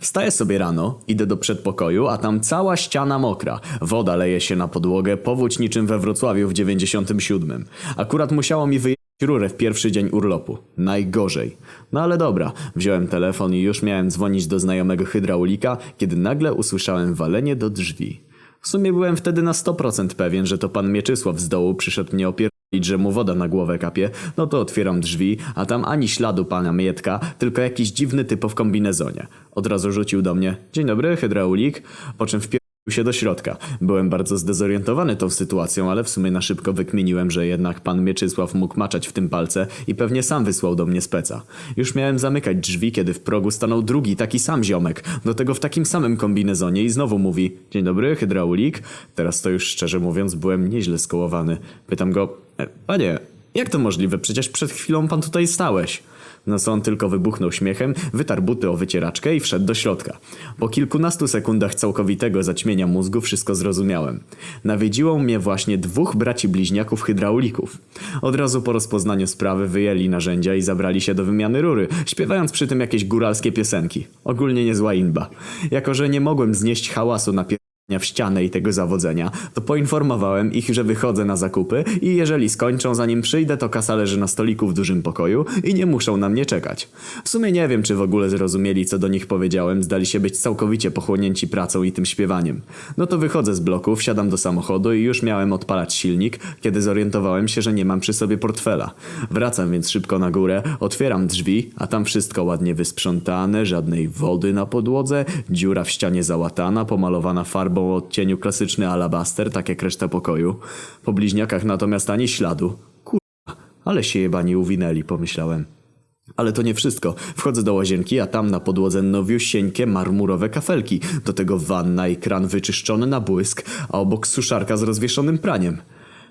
Wstaję sobie rano, idę do przedpokoju, a tam cała ściana mokra. Woda leje się na podłogę, powódź niczym we Wrocławiu w 97. Akurat musiało mi wyjechać rurę w pierwszy dzień urlopu. Najgorzej. No ale dobra, wziąłem telefon i już miałem dzwonić do znajomego hydraulika, kiedy nagle usłyszałem walenie do drzwi. W sumie byłem wtedy na 100% pewien, że to pan Mieczysław z dołu przyszedł mnie opierdolić, że mu woda na głowę kapie. No to otwieram drzwi, a tam ani śladu pana Mietka, tylko jakiś dziwny typo w kombinezonie. Od razu rzucił do mnie, dzień dobry, hydraulik, po czym wpierdolił się do środka. Byłem bardzo zdezorientowany tą sytuacją, ale w sumie na szybko wykminiłem, że jednak pan Mieczysław mógł maczać w tym palce i pewnie sam wysłał do mnie speca. Już miałem zamykać drzwi, kiedy w progu stanął drugi, taki sam ziomek, do tego w takim samym kombinezonie i znowu mówi Dzień dobry, hydraulik. Teraz to już szczerze mówiąc byłem nieźle skołowany. Pytam go, "E, panie, jak to możliwe? Przecież przed chwilą pan tutaj stałeś. No co on tylko wybuchnął śmiechem, wytarł buty o wycieraczkę i wszedł do środka. Po kilkunastu sekundach całkowitego zaćmienia mózgu wszystko zrozumiałem. Nawiedziło mnie właśnie dwóch braci bliźniaków hydraulików. Od razu po rozpoznaniu sprawy wyjęli narzędzia i zabrali się do wymiany rury, śpiewając przy tym jakieś góralskie piosenki. Ogólnie niezła inba. Jako, że nie mogłem znieść hałasu na w ścianę i tego zawodzenia, to poinformowałem ich, że wychodzę na zakupy i jeżeli skończą zanim przyjdę, to kasa leży na stoliku w dużym pokoju i nie muszą na mnie czekać. W sumie nie wiem, czy w ogóle zrozumieli, co do nich powiedziałem, zdali się być całkowicie pochłonięci pracą i tym śpiewaniem. No to wychodzę z bloku, wsiadam do samochodu i już miałem odpalać silnik, kiedy zorientowałem się, że nie mam przy sobie portfela. Wracam więc szybko na górę, otwieram drzwi, a tam wszystko ładnie wysprzątane, żadnej wody na podłodze, dziura w ścianie załatana, pomalowana farbą o odcieniu klasyczny alabaster, tak jak reszta pokoju. Po bliźniakach natomiast ani śladu. Kurwa, ale się jebani uwinęli, pomyślałem. Ale to nie wszystko. Wchodzę do łazienki, a tam na podłodze nowiusieńkie marmurowe kafelki. Do tego wanna i kran wyczyszczony na błysk, a obok suszarka z rozwieszonym praniem.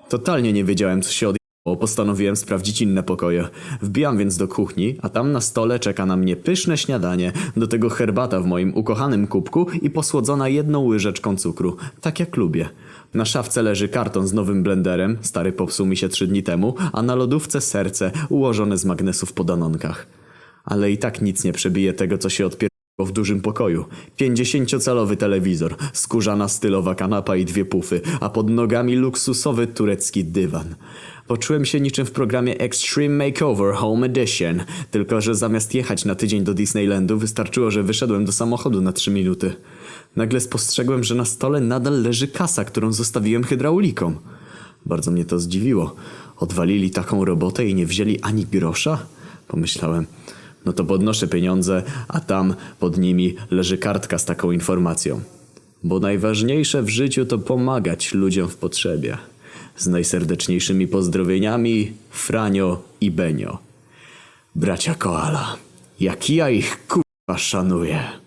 Totalnie nie wiedziałem, co się odjechało. Postanowiłem sprawdzić inne pokoje. Wbijam więc do kuchni, a tam na stole czeka na mnie pyszne śniadanie, do tego herbata w moim ukochanym kubku i posłodzona jedną łyżeczką cukru, tak jak lubię. Na szafce leży karton z nowym blenderem, stary popsuł mi się trzy dni temu, a na lodówce serce ułożone z magnesów po danonkach. Ale i tak nic nie przebije tego, co się odpier... w dużym pokoju. 50-calowy telewizor, skórzana stylowa kanapa i dwie pufy, a pod nogami luksusowy turecki dywan. Poczułem się niczym w programie Extreme Makeover Home Edition, tylko że zamiast jechać na tydzień do Disneylandu wystarczyło, że wyszedłem do samochodu na 3 minuty. Nagle spostrzegłem, że na stole nadal leży kasa, którą zostawiłem hydraulikom. Bardzo mnie to zdziwiło. Odwalili taką robotę i nie wzięli ani grosza? Pomyślałem. No to podnoszę pieniądze, a tam pod nimi leży kartka z taką informacją. Bo najważniejsze w życiu to pomagać ludziom w potrzebie. Z najserdeczniejszymi pozdrowieniami Franio i Benio. Bracia Koala. Jak ja ich kurwa szanuję.